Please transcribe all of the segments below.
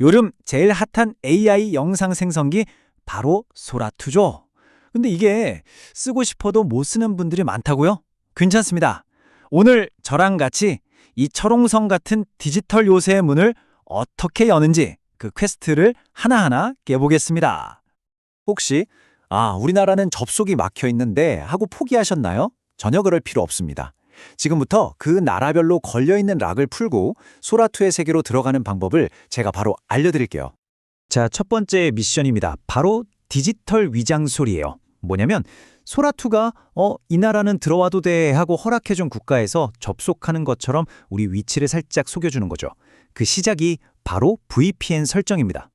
요즘 제일 핫한 AI 영상 생성기 바로 소라2죠. 근데 이게 쓰고 싶어도 못 쓰는 분들이 많다고요? 괜찮습니다. 오늘 저랑 같이 이 철옹성 같은 디지털 요새의 문을 어떻게 여는지 그 퀘스트를 하나하나 깨보겠습니다. 혹시 아, 우리나라는 접속이 막혀 있는데 하고 포기하셨나요? 전혀 그럴 필요 없습니다. 지금부터 그 나라별로 걸려있는 락을 풀고 소라2의 세계로 들어가는 방법을 제가 바로 알려드릴게요. 자, 첫 번째 미션입니다. 바로 디지털 위장 소리예요. 뭐냐면 소라2가 어, 이 나라는 들어와도 돼 하고 허락해준 국가에서 접속하는 것처럼 우리 위치를 살짝 속여주는 거죠. 그 시작이 바로 VPN 설정입니다.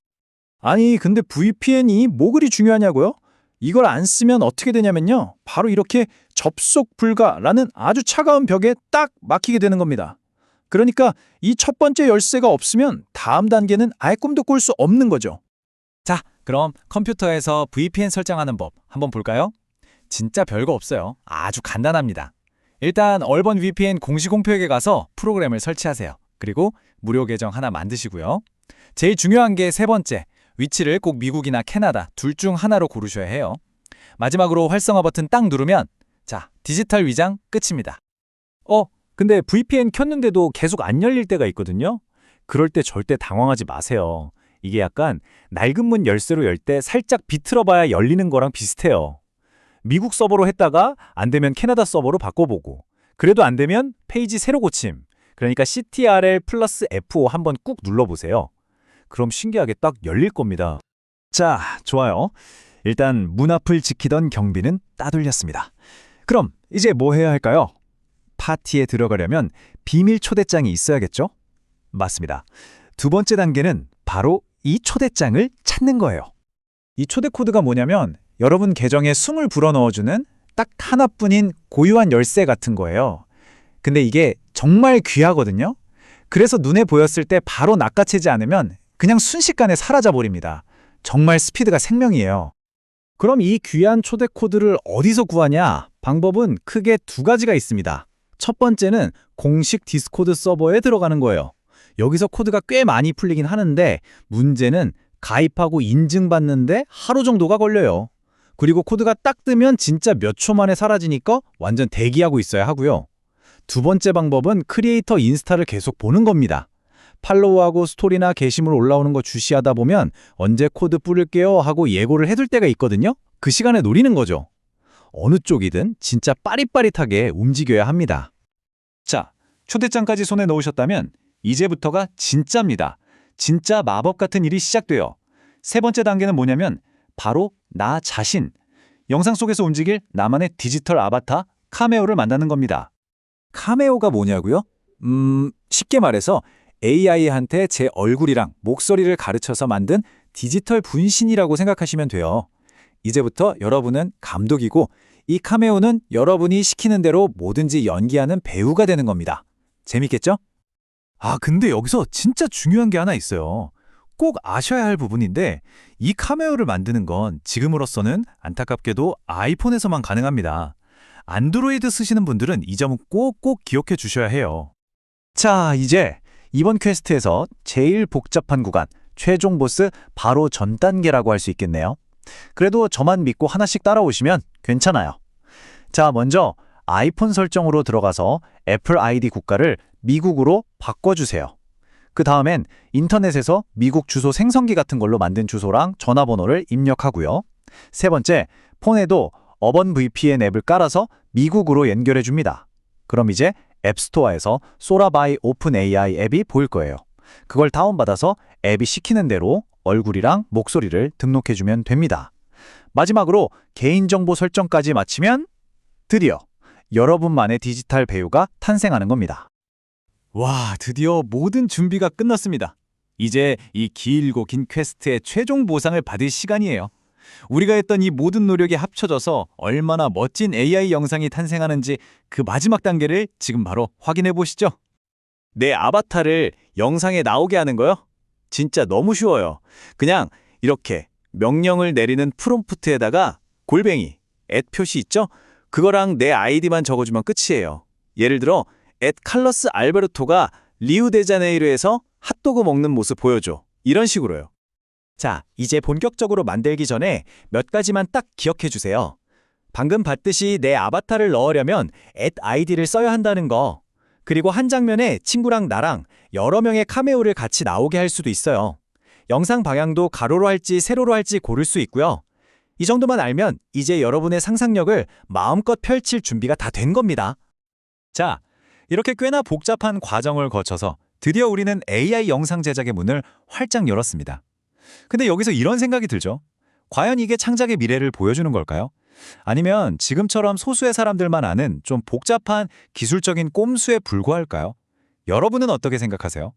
아니, 근데 VPN이 뭐 그리 중요하냐고요? 이걸 안 쓰면 어떻게 되냐면요. 바로 이렇게 접속 불가라는 아주 차가운 벽에 딱 막히게 되는 겁니다. 그러니까 이 첫 번째 열쇠가 없으면 다음 단계는 아예 꿈도 꿀 수 없는 거죠. 자, 그럼 컴퓨터에서 VPN 설정하는 법 한번 볼까요? 진짜 별거 없어요. 아주 간단합니다. 일단 얼번 VPN 공식 홈페이지에 가서 프로그램을 설치하세요. 그리고 무료 계정 하나 만드시고요. 제일 중요한 게 세 번째, 위치를 꼭 미국이나 캐나다 둘 중 하나로 고르셔야 해요. 마지막으로 활성화 버튼 딱 누르면 자, 디지털 위장 끝입니다. 어, 근데 VPN 켰는데도 계속 안 열릴 때가 있거든요. 그럴 때 절대 당황하지 마세요. 이게 약간 낡은 문 열쇠로 열 때 살짝 비틀어 봐야 열리는 거랑 비슷해요. 미국 서버로 했다가 안 되면 캐나다 서버로 바꿔보고 그래도 안 되면 페이지 새로 고침. 그러니까 CTRL 플러스 F5 한번 꾹 눌러보세요. 그럼 신기하게 딱 열릴 겁니다. 자, 좋아요. 일단 문 앞을 지키던 경비는 따돌렸습니다. 그럼 이제 뭐 해야 할까요? 파티에 들어가려면 비밀 초대장이 있어야겠죠? 맞습니다. 두 번째 단계는 바로 이 초대장을 찾는 거예요. 이 초대 코드가 뭐냐면 여러분 계정에 숨을 불어넣어주는 딱 하나뿐인 고유한 열쇠 같은 거예요. 근데 이게 정말 귀하거든요. 그래서 눈에 보였을 때 바로 낚아채지 않으면 그냥 순식간에 사라져 버립니다. 정말 스피드가 생명이에요. 그럼 이 귀한 초대 코드를 어디서 구하냐? 방법은 크게 두 가지가 있습니다. 첫 번째는 공식 디스코드 서버에 들어가는 거예요. 여기서 코드가 꽤 많이 풀리긴 하는데 문제는 가입하고 인증받는데 하루 정도가 걸려요. 그리고 코드가 딱 뜨면 진짜 몇 초 만에 사라지니까 완전 대기하고 있어야 하고요. 두 번째 방법은 크리에이터 인스타를 계속 보는 겁니다. 팔로우하고 스토리나 게시물 올라오는 거 주시하다 보면 언제 코드 뿌릴게요 하고 예고를 해둘 때가 있거든요. 그 시간에 노리는 거죠. 어느 쪽이든 진짜 빠릿빠릿하게 움직여야 합니다. 자, 초대장까지 손에 넣으셨다면 이제부터가 진짜입니다. 진짜 마법 같은 일이 시작돼요. 세 번째 단계는 뭐냐면 바로 나 자신. 영상 속에서 움직일 나만의 디지털 아바타 카메오를 만나는 겁니다. 카메오가 뭐냐고요? 음, 쉽게 말해서 AI한테 제 얼굴이랑 목소리를 가르쳐서 만든 디지털 분신이라고 생각하시면 돼요. 이제부터 여러분은 감독이고 이 카메오는 여러분이 시키는 대로 뭐든지 연기하는 배우가 되는 겁니다. 재밌겠죠? 아, 근데 여기서 진짜 중요한 게 하나 있어요. 꼭 아셔야 할 부분인데 이 카메오를 만드는 건 지금으로서는 안타깝게도 아이폰에서만 가능합니다. 안드로이드 쓰시는 분들은 이 점은 꼭꼭 기억해 주셔야 해요. 자, 이제 이번 퀘스트에서 제일 복잡한 구간, 최종 보스 바로 전 단계라고 할 수 있겠네요. 그래도 저만 믿고 하나씩 따라오시면 괜찮아요. 자, 먼저 아이폰 설정으로 들어가서 애플 아이디 국가를 미국으로 바꿔주세요. 그 다음엔 인터넷에서 미국 주소 생성기 같은 걸로 만든 주소랑 전화번호를 입력하고요. 세 번째, 폰에도 어번 VPN 앱을 깔아서 미국으로 연결해 줍니다. 그럼 이제 앱스토어에서 소라바이 오픈 AI 앱이 보일 거예요. 그걸 다운받아서 앱이 시키는 대로 얼굴이랑 목소리를 등록해 주면 됩니다. 마지막으로 개인정보 설정까지 마치면 드디어 여러분만의 디지털 배우가 탄생하는 겁니다. 와, 드디어 모든 준비가 끝났습니다. 이제 이 길고 긴 퀘스트의 최종 보상을 받을 시간이에요. 우리가 했던 이 모든 노력이 합쳐져서 얼마나 멋진 AI 영상이 탄생하는지 그 마지막 단계를 지금 바로 확인해 보시죠. 내 아바타를 영상에 나오게 하는 거요? 진짜 너무 쉬워요. 그냥 이렇게 명령을 내리는 프롬프트에다가 골뱅이, 앳 표시 있죠? 그거랑 내 아이디만 적어주면 끝이에요. 예를 들어 앳 칼러스 알베르토가 리우데자네이루에서 핫도그 먹는 모습 보여줘. 이런 식으로요. 자, 이제 본격적으로 만들기 전에 몇 가지만 딱 기억해 주세요. 방금 봤듯이 내 아바타를 넣으려면 at id를 써야 한다는 거. 그리고 한 장면에 친구랑 나랑 여러 명의 카메오를 같이 나오게 할 수도 있어요. 영상 방향도 가로로 할지 세로로 할지 고를 수 있고요. 이 정도만 알면 이제 여러분의 상상력을 마음껏 펼칠 준비가 다 된 겁니다. 자, 이렇게 꽤나 복잡한 과정을 거쳐서 드디어 우리는 AI 영상 제작의 문을 활짝 열었습니다. 근데 여기서 이런 생각이 들죠. 과연 이게 창작의 미래를 보여주는 걸까요? 아니면 지금처럼 소수의 사람들만 아는 좀 복잡한 기술적인 꼼수에 불과할까요? 여러분은 어떻게 생각하세요?